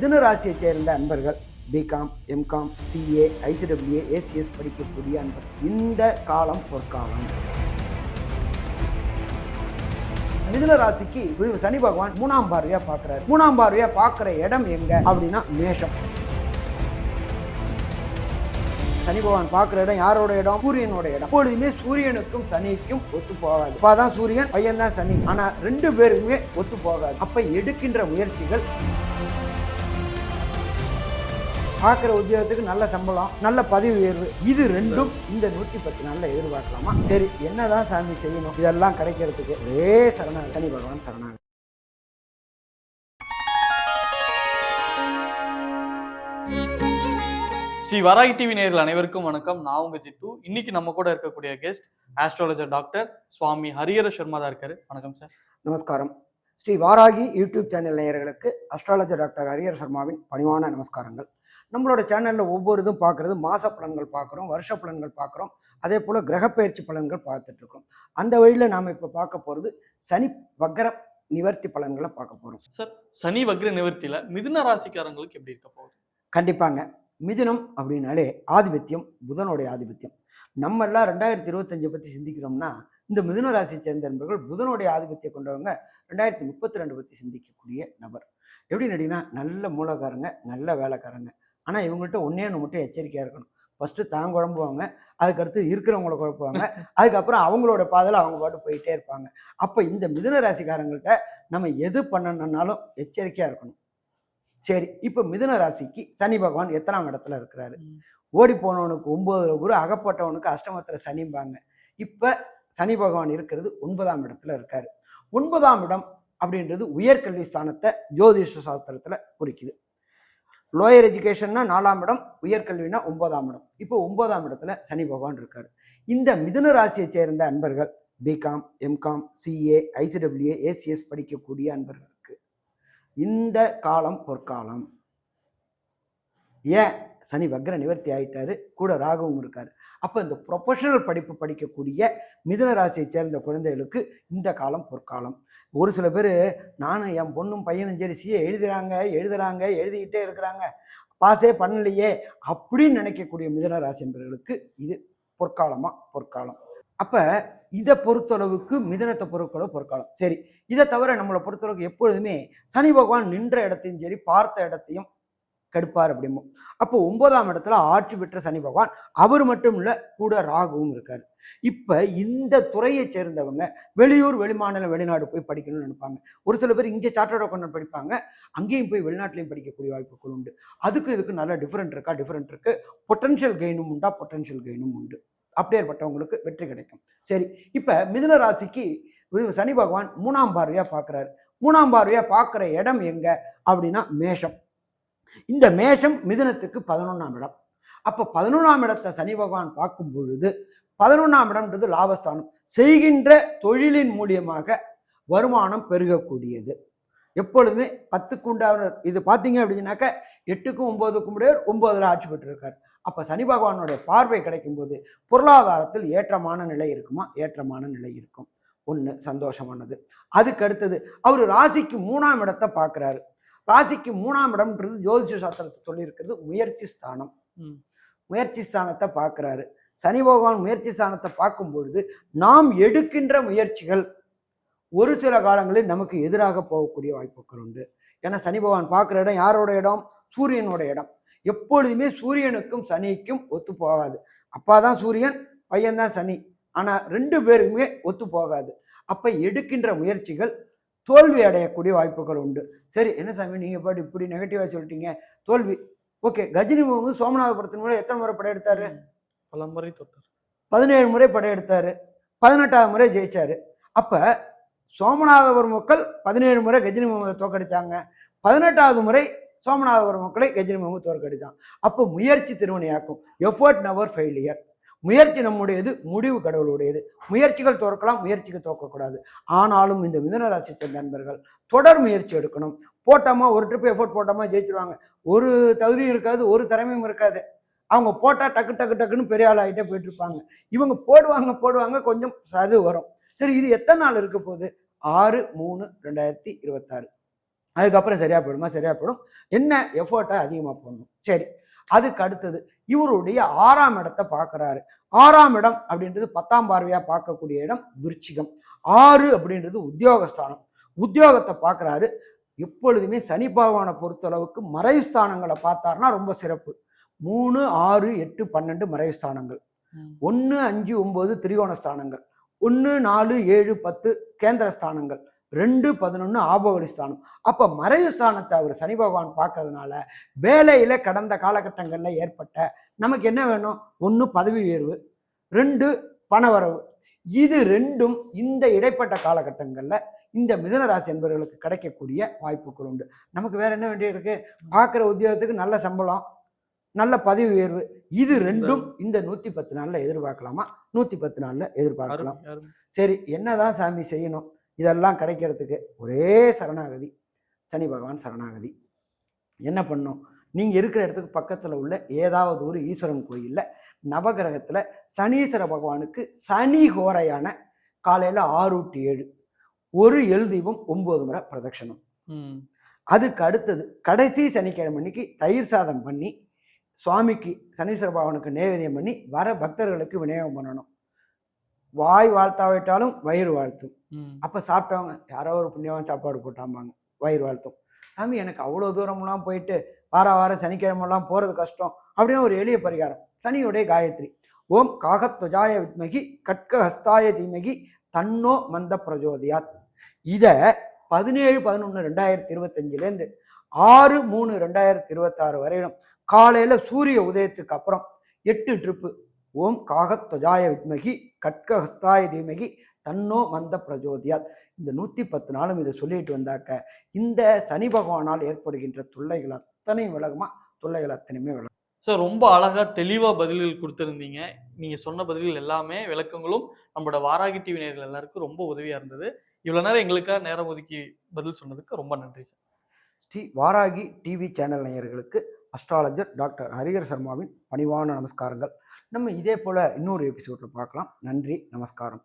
மிதுன ராசியைச் சேர்ந்த அன்பர்கள் BCom MCom CA ICWA ACS படிக்கக்கூடிய அன்பர் இந்த காலம் பொற்காலம். மிதுன ராசிக்கு சனி பகவான் மூணாம் பார்வையா பார்க்கறாரு. மூணாம் பார்வையா பார்க்குற இடம் எங்க அப்படின்னா மேஷம். சனி பகவான் பார்க்குற இடம் யாரோட இடம்? சூரியனோட இடம். எப்பொழுதுமே சூரியனுக்கும் சனிக்கும் ஒத்து போகாது. அப்பாதான் சூரியன் பையன் தான் சனி. ஆனால் ரெண்டு பேருக்குமே ஒத்து போகாது. அப்போ எடுக்கின்ற முயற்சிகள் பார்க்குற உத்தியோகத்துக்கு நல்ல சம்பளம் நல்ல பதவி உயர்வு. இது ரெண்டும் இந்த நூற்றி பத்து நாளில் எதிர்பார்க்கலாமா? சரி என்னதான் சாமி செய்யணும்? இதெல்லாம் கிடைக்கிறதுக்கு ஒரே சரணாக சனி பகவான் சரணாக ஸ்ரீ வராகி டிவி நேயர்கள் அனைவருக்கும் வணக்கம். நான் உங்க ஜித்து. இன்னைக்கு நம்ம கூட இருக்கக்கூடிய guest astrologer doctor Swami Harihara Sharma தான் இருக்காரு. வணக்கம் சார் நமஸ்காரம். ஸ்ரீ வாராகி யூடியூப் சேனல் நேயர்களுக்கு அஸ்ட்ராலஜர் டாக்டர் ஹரியர் சர்மாவின் பணிவான நமஸ்காரங்கள். நம்மளோட சேனலில் ஒவ்வொரு இதும் பார்க்குறது மாச பலன்கள் பார்க்குறோம் வருஷ பலன்கள் பார்க்குறோம். அதே போல் கிரகப்பெயர்ச்சி பலன்கள் பார்த்துட்டு இருக்கோம். அந்த வழியில் நாம் இப்போ பார்க்க போகிறது சனி வக்கர நிவர்த்தி பலன்களை பார்க்க போகிறோம் சார் சனி வக்ர நிவர்த்தியில மிதுன ராசிக்காரங்களுக்கு எப்படி இருக்க போகுது? கண்டிப்பாங்க. மிதுனம் அப்படின்னாலே ஆதிபத்தியம் புதனுடைய ஆதிபத்தியம். நம்ம எல்லாம் ரெண்டாயிரத்தி இருபத்தஞ்சை பற்றி சிந்திக்கிறோம்னா இந்த மிதுன ராசியை சேர்ந்த நண்பர்கள் புதனுடைய ஆதிபத்தியம் கொண்டவங்க ரெண்டாயிரத்தி முப்பத்தி ரெண்டு பற்றி சிந்திக்கக்கூடிய நபர். எப்படி நடினா நல்ல மூலக்காரங்க நல்ல வேலைக்காரங்க. ஆனால் இவங்கள்ட்ட ஒன்றே ஒன்று மட்டும் எச்சரிக்கையாக இருக்கணும். ஃபஸ்ட்டு தான் குழம்புவாங்க அதுக்கடுத்து இருக்கிறவங்கள குழப்புவாங்க அதுக்கப்புறம் அவங்களோட பாதையில் அவங்க பாட்டு போயிட்டே இருப்பாங்க. அப்போ இந்த மிதுன ராசிக்காரங்கள்ட்ட நம்ம எது பண்ணணும்னாலும் எச்சரிக்கையாக இருக்கணும். சரி இப்போ மிதுன ராசிக்கு சனி பகவான் எத்தனாம் இடத்துல இருக்கிறாரு? ஓடி போனவனுக்கு ஒன்பதுல குரு அகப்பட்டவனுக்கு அஷ்டமத்துல சனிம்பாங்க இப்ப சனி பகவான் இருக்கிறது ஒன்பதாம் இடத்துல இருக்காரு. ஒன்பதாம் இடம் அப்படின்றது உயர்கல்வி ஸ்தானத்தை ஜோதிஷ சாஸ்திரத்துல குறிக்குது. லோயர் எஜுகேஷன்னா நாலாம் இடம் உயர்கல்வினா ஒன்பதாம் இடம். இப்போ ஒன்பதாம் இடத்துல சனி பகவான் இருக்கார். இந்த மிதுன ராசியை சேர்ந்த அன்பர்கள் BCom MCom CA ICWA ACS படிக்கக்கூடிய அன்பர்களுக்கு இந்த காலம் பொற்காலம். ஏன்? சனி வக்ர நிவர்த்தி ஆயிட்டாரு. கூட ராகவும் இருக்கார். அப்போ இந்த ப்ரொஃபஷனல் படிப்பு படிக்கக்கூடிய மிதுன ராசியை சேர்ந்த குழந்தைகளுக்கு இந்த காலம் பொற்காலம். ஒரு சில பேர் நானும் என் பொண்ணும் பையனும் சரி சிஏ எழுதுகிறாங்க எழுதுகிறாங்க எழுதிக்கிட்டே இருக்கிறாங்க. பாஸே பண்ணலையே அப்படின்னு நினைக்கக்கூடிய மிதுன ராசி என்பவர்களுக்கு இது பொற்காலமாக பொற்காலம். அப்போ இதை பொறுத்தளவுக்கு மிதனத்தை பொறுத்தளவு பொற்காலம். சரி இதை தவிர நம்மளை பொறுத்தளவுக்கு எப்பொழுதுமே சனி பகவான் நின்ற இடத்தையும் சரி பார்த்த இடத்தையும் கெடுப்பார் அப்படிமோ அப்போ ஒன்பதாம் இடத்துல ஆட்சி பெற்ற சனி பகவான் அவர் மட்டும் இல்லை கூட ராகுவும் இருக்கார். இப்போ இந்த துறையை சேர்ந்தவங்க வெளியூர் வெளிமாநிலம் வெளிநாடு போய் படிக்கணும்னு நினைப்பாங்க. ஒரு சில பேர் இங்கே சார்ட்டர்ட் அக்கௌண்ட் படிப்பாங்க அங்கேயும் போய் வெளிநாட்டிலையும் படிக்கக்கூடிய வாய்ப்புகள் உண்டு. அதுக்கு இதுக்கு நல்லா டிஃப்ரெண்ட் இருக்கா? டிஃப்ரெண்ட் இருக்கு. பொட்டன்ஷியல் கெயினும் உண்டா? பொட்டன்ஷியல் கெயினும் உண்டு. அப்படியேற்பட்டவங்களுக்கு வெற்றி கிடைக்கும். சரி இப்போ மிதுன ராசிக்கு சனி பகவான் மூணாம் பார்வையாக பார்க்குறாரு. மூணாம் பார்வையாக பார்க்குற இடம் எங்கே? அப்படின்னா மேஷம். இந்த மேஷம் மிதுனத்துக்கு பதினொன்றாம் இடம். அப்போ பதினொன்றாம் இடத்தை சனி பகவான் பார்க்கும் பொழுது பதினொன்றாம் இடம்ன்றது லாபஸ்தானம். செய்கின்ற தொழிலின் மூலியமாக வருமானம் பெருகக்கூடியது. எப்பொழுதுமே பத்துக்கு உண்டான இது பார்த்தீங்க அப்படின்னாக்க எட்டுக்கும் ஒம்போதுக்கும் உடையவர் ஒம்போதில் ஆட்சி பெற்றிருக்கார். அப்போ சனி பகவானுடைய பார்வை கிடைக்கும்போது பொருளாதாரத்தில் ஏற்றமான நிலை இருக்குமா? ஏற்றமான நிலை இருக்கும். ஒன்று சந்தோஷமானது. அதுக்கு அடுத்தது அவர் ராசிக்கு மூணாம் இடத்தை பார்க்குறாரு. ராசிக்கு மூணாம் இடம்ன்றது ஜோதிஷ சாஸ்திரத்தை சொல்லியிருக்கிறது முயற்சி ஸ்தானம். முயற்சி ஸ்தானத்தை பார்க்குறாரு. சனி பகவான் முயற்சி ஸ்தானத்தை பார்க்கும் பொழுது நாம் எடுக்கின்ற முயற்சிகள் ஒரு சில காலங்களில் நமக்கு எதிராக போகக்கூடிய வாய்ப்புகள் உண்டு. ஏன்னா சனி பகவான் பார்க்குற இடம் யாரோட இடம்? சூரியனோட இடம். எப்பொழுதுமே சூரியனுக்கும் சனிக்கும் ஒத்து போகாது. அப்பா தான் சூரியன் பையன் தான் சனி. ஆனால் ரெண்டு பேருக்குமே ஒத்து போகாது. அப்போ எடுக்கின்ற முயற்சிகள் தோல்வி அடையக்கூடிய வாய்ப்புகள் உண்டு. சரி என்ன சாமி நீங்கள் பாட்டு இப்படி நெகட்டிவாக சொல்லிட்டீங்க. தோல்வி. ஓகே கஜினி முகம் சோமநாதபுரத்தின் மூலம் எத்தனை முறை படையெடுத்தாரு பல முறை தொட்டார். பதினேழு முறை படையெடுத்தாரு பதினெட்டாவது முறை ஜெயிச்சாரு. அப்ப சோமநாதபுரம் மக்கள் பதினேழு முறை கஜினி முகமதை தோக்கடிச்சாங்க பதினெட்டாவது முறை சோமநாதபுரம் மக்களை கஜினி முகமது தோற்கடிச்சான். அப்போ முயற்சி திருவினையாக்கும் எஃபர்ட் நவர் ஃபெயிலியர் முயற்சி நம்முடையது முடிவு கடவுளுடையது. முயற்சிகள் தோற்கலாம் முயற்சிக்கு தோற்கக்கூடாது ஆனாலும் இந்த மிதனராசி நண்பர்கள் தொடர் முயற்சி எடுக்கணும். போட்டோமா ஒரு ட்ரிப் எஃபோர்ட் போட்டோமா ஜெயிச்சிருவாங்க. ஒரு தகுதியும் இருக்காது ஒரு திறமையும் இருக்காது. அவங்க போட்டால் டக்கு டக்கு டக்குன்னு பெரிய ஆள் ஆகிட்டே போயிட்டு இருப்பாங்க இவங்க போடுவாங்க போடுவாங்க கொஞ்சம் அது வரும். சரி இது எத்தனை நாள் இருக்க போகுது? ஆறு மூணு ரெண்டாயிரத்தி இருபத்தாறு. அதுக்கப்புறம் சரியாக போயிடுமா? சரியாக போயிடும். என்ன எஃபோர்ட்டை அதிகமாக போடணும்? சரி. அதுக்கு அடுத்தது இவருடைய ஆறாம் இடத்தை பார்க்குறாரு. ஆறாம் இடம் அப்படின்றது பத்தாம் பார்வையாக பார்க்கக்கூடிய இடம் விருச்சிகம். ஆறு அப்படின்றது உத்தியோகஸ்தானம். உத்தியோகத்தை பார்க்குறாரு. எப்பொழுதுமே சனி பகவானை பொறுத்தளவுக்கு மறைஸ்தானங்களை பார்த்தாருன்னா ரொம்ப சிறப்பு. மூணு ஆறு எட்டு பன்னெண்டு மறைஸ்தானங்கள். ஒன்று அஞ்சு ஒம்பது திரிகோண ஸ்தானங்கள் ஒன்று நாலு ஏழு பத்து கேந்திர ஸ்தானங்கள் ரெண்டு பதினொன்று ஆபவரி ஸ்தானம். அப்போ மறைவு ஸ்தானத்தை அவர் சனி பகவான் பார்க்கறதுனால வேலையில் கடந்த காலகட்டங்களில் ஏற்பட்ட நமக்கு என்ன வேணும்? ஒன்று பதவி உயர்வு ரெண்டு பணவரவு இது ரெண்டும் இந்த இடைப்பட்ட காலகட்டங்களில் இந்த மிதுன ராசி என்பவர்களுக்கு கிடைக்கக்கூடிய வாய்ப்புகள் உண்டு. நமக்கு வேற என்ன வேண்டிய இருக்கு? பார்க்குற உத்தியோகத்துக்கு நல்ல சம்பளம் நல்ல பதவி உயர்வு. இது ரெண்டும் இந்த நூற்றி பத்து நாளில் எதிர்பார்க்கலாமா? நூற்றி பத்து நாளில் எதிர்பார்க்கலாம். சரி என்னதான் சாமி செய்யணும்? இதெல்லாம் கிடைக்கிறதுக்கு ஒரே சரணாகதி. சனி பகவான் சரணாகதி. என்ன பண்ணும்? நீங்கள் இருக்கிற இடத்துக்கு பக்கத்தில் உள்ள ஏதாவது ஒரு ஈஸ்வரன் கோயிலில் நவகிரகத்தில் சனீஸ்வர பகவானுக்கு சனி ஹோரையான காலையில் ஆறு டு ஏழு. ஒரு எல் தீபம் ஒம்பது முறை பிரதட்சணம். அதுக்கு அடுத்தது கடைசி சனிக்கிழமை அன்னைக்கு தயிர் சாதம் பண்ணி சுவாமிக்கு சனீஸ்வர பகவானுக்கு நைவேத்தியம் பண்ணி வர பக்தர்களுக்கு விநியோகம் பண்ணணும். வாய் வாழ்த்தாவிட்டாலும் வயிறு வாழ்த்தும். அப்போ சாப்பிட்டவங்க யாரோ ஒரு புண்ணியவான் சாப்பாடு போட்டாம்பாங்க வயிறு வாழ்த்தும். சாமி எனக்கு அவ்வளோ தூரம்லாம் போயிட்டு வார வாரம் சனிக்கிழமெல்லாம் போகிறது கஷ்டம் அப்படின்னு ஒரு எளிய பரிகாரம். சனியுடைய காயத்ரி. ஓம் காகத்வஜாய வித்மகி கட்க ஹஸ்தாய தீமகி தன்னோ மந்த பிரஜோதியாத். இதை பதினேழு பதினொன்று ரெண்டாயிரத்தி இருபத்தஞ்சிலேருந்து ஆறு மூணு ரெண்டாயிரத்தி இருபத்தாறு வரையிலும் காலையில் சூரிய உதயத்துக்கு அப்புறம் எட்டு ட்ரிப்பு ஓம் காகத்வஜாய வித்மகி கட்க ஹஸ்தாய தீமகி தன்னோ மந்த பிரஜோதியாத். இந்த நூற்றி பத்து நாளும் இதை சொல்லிட்டு வந்தாக்க இந்த சனி பகவானால் ஏற்படுகின்ற தொல்லைகள் அத்தனையும் விலகுமா? தொல்லைகள் அத்தனையுமே விலகும். சார் ரொம்ப அழகா தெளிவா பதில்கள் கொடுத்திருந்தீங்க. நீங்க சொன்ன பதில்கள் எல்லாமே விளக்கங்களும் நம்மளோட வாராகி டிவி நேயர்கள் எல்லாருக்கும் ரொம்ப உதவியா இருந்தது. இவ்வளவு நேரம் எங்களுக்காக நேரம் ஒதுக்கி பதில் சொன்னதுக்கு ரொம்ப நன்றி sir Sri Varahi TV channel நேயர்களுக்கு அஸ்ட்ராலஜர் டாக்டர் ஹரிஹர் சர்மாவின் பணிவான நமஸ்காரங்கள். நம்ம இதே போல் இன்னொரு எபிசோடில் பார்க்கலாம். நன்றி நமஸ்காரம்.